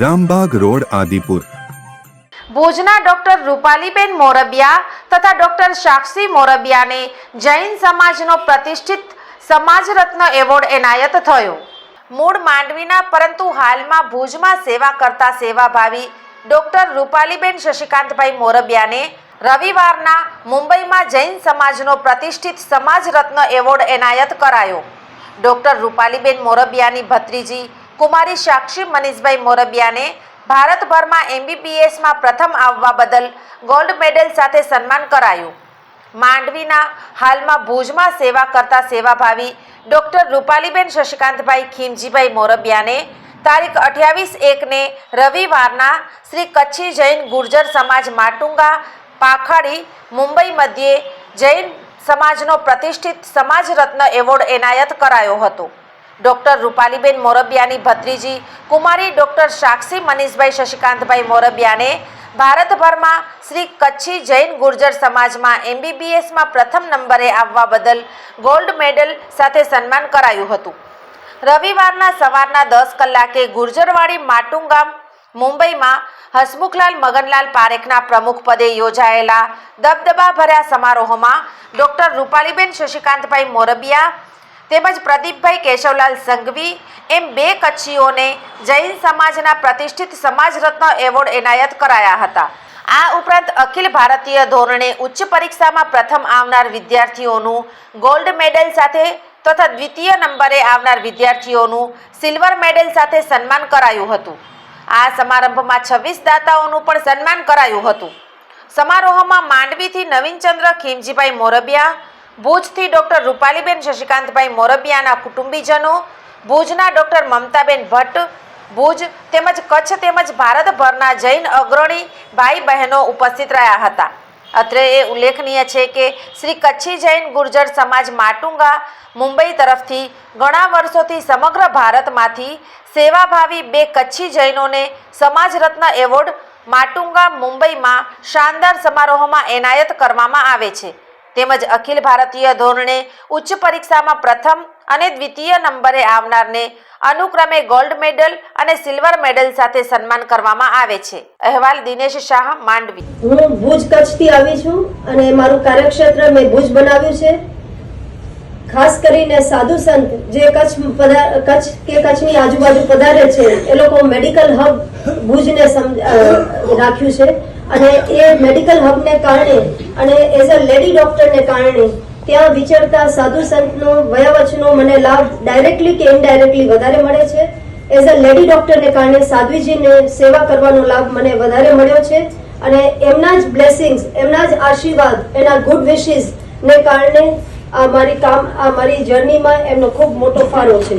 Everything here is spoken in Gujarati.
Rambag road, Adipur. ભુજના ડોક્ટર રૂપાલીબેન મોરબિયા તથા ડોક્ટર સાક્ષી મોરબિયાને જૈન સમાજનો પ્રતિષ્ઠિત સમાજ રત્ન એવોર્ડ એનાયત થયો. મૂળ માંડવીના, પરંતુ હાલમાં ભુજમાં સેવા કરતા સેવાભાવી ડોક્ટર રૂપાલીબેન શશિકાંતભાઈ મોરબિયાને રવિવારના મુંબઈમાં જૈન સમાજનો પ્રતિષ્ઠિત સમાજ રત્ન એવોર્ડ એનાયત કરાયો. ડોક્ટર રૂપાલીબેન મોરબિયાની ભત્રીજી કુમારી સાક્ષી મનીષભાઈ મોરબિયાને ભારતભરમાં એમબીબીએસમાં પ્રથમ આવવા બદલ ગોલ્ડ મેડલ સાથે સન્માન કરાયું. માંડવીના હાલમાં ભુજમાં સેવા કરતા સેવાભાવી ડૉક્ટર રૂપાલીબેન શશિકાંતભાઈ ખીમજીભાઈ મોરબિયાને તારીખ અઠ્યાવીસ એકને રવિવારના શ્રી કચ્છી જૈન ગુર્જર સમાજ માટુંગા પાખાડી મુંબઈ મધ્યે જૈન સમાજનો પ્રતિષ્ઠિત સમાજ રત્ન એવોર્ડ એનાયત કરાયો હતો. ડોક્ટર રૂપાલીબેન મોરબિયાની ભત્રીજી, કુમારી ડોક્ટર સાક્ષી મનીષભાઈ શશિકાંતભાઈ મોરબિયાને ભારતભરમાં શ્રી કચ્છી જૈન ગુર્જર સમાજમાં એમબીબીએસમાં પ્રથમ નંબરે આવવા બદલ ગોલ્ડ મેડલ સાથે સન્માન કરાયું હતું. રવિવારના સવારના દસ કલાકે ગુર્જરવાડી માટુંગામ, મુંબઈમાં હસમુખલાલ મગનલાલ પારેખના પ્રમુખ પદે યોજાયેલા દબદબા ભર્યા સમારોહમાં ડોક્ટર રૂપાલીબેન શશિકાંતભાઈ મોરબિયા તેમજ પ્રદીપભાઈ કેશવલાલ સંઘવી એમ બે કચ્છીઓને જૈન સમાજના પ્રતિષ્ઠિત સમાજ રત્ન એવોર્ડ એનાયત કરાયા હતા. આ ઉપરાંત અખિલ ભારતીય ધોરણે ઉચ્ચ પરીક્ષામાં પ્રથમ આવનાર વિદ્યાર્થીઓનું ગોલ્ડ મેડલ સાથે તથા દ્વિતીય નંબરે આવનાર વિદ્યાર્થીઓનું સિલ્વર મેડલ સાથે સન્માન કરાયું હતું. આ સમારંભમાં છવ્વીસ દાતાઓનું પણ સન્માન કરાયું હતું. સમારોહમાં માંડવીથી નવીનચંદ્ર ખીમજીભાઈ મોરબિયા ભુજથી ડોક્ટર રૂપાલીબેન શશિકાંતભાઈ મોરબિયાના કુટુંબીજનો, ભુજના ડોક્ટર મમતાબેન ભટ્ટ, ભુજ તેમજ કચ્છ તેમજ ભારતભરના જૈન અગ્રણી ભાઈ બહેનો ઉપસ્થિત રહ્યા હતા. અત્રે એ ઉલ્લેખનીય છે કે શ્રી કચ્છી જૈન ગુર્જર સમાજ માટુંગા મુંબઈ તરફથી ઘણા વર્ષોથી સમગ્ર ભારતમાંથી સેવાભાવી બે કચ્છી જૈનોને સમાજ રત્ન એવોર્ડ માટુંગા મુંબઈમાં શાનદાર સમારોહમાં એનાયત કરવામાં આવે છે. તેમજ અખિલ ભારતીય ધોરણે ઉચ્ચ પરીક્ષામાં પ્રથમ અને દ્વિતીય નંબરે આવનારને અનુક્રમે ગોલ્ડ મેડલ અને સિલ્વર મેડલ સાથે સન્માન કરવામાં આવે છે. અહેવાલ દિનેશ શાહ, માંડવી. હું ભુજ કચ્છથી આવી છું અને મારું કાર્યક્ષેત્ર મેં ભુજ બનાવ્યું છે. ખાસ કરીને સાધુ સંત જે કચ્છ કચ્છ કે કચ્છની આજુબાજુ પધારે છે, એ લોકો મેડિકલ હબ ભુજને રાખ્યું છે. અને એ મેડિકલ હબને કારણે અને એઝ અ લેડી ડોક્ટરને કારણે ત્યાં વિચરતા સાધુ સંતનો, વયાવચનો મને લાભ ડાયરેક્ટલી કે ઇનડાયરેક્ટલી વધારે મળે છે. એઝ અ લેડી ડોક્ટરને કારણે સાધ્વીજીને સેવા કરવાનો લાભ મને વધારે મળ્યો છે. અને એમના જ બ્લેસિંગ્સ એમના જ આશીર્વાદ, એના ગુડ વિશીસ કારણે આ મારી કામ, આ મારી જર્નીમાં એમનો ખૂબ મોટો ફાળો છે.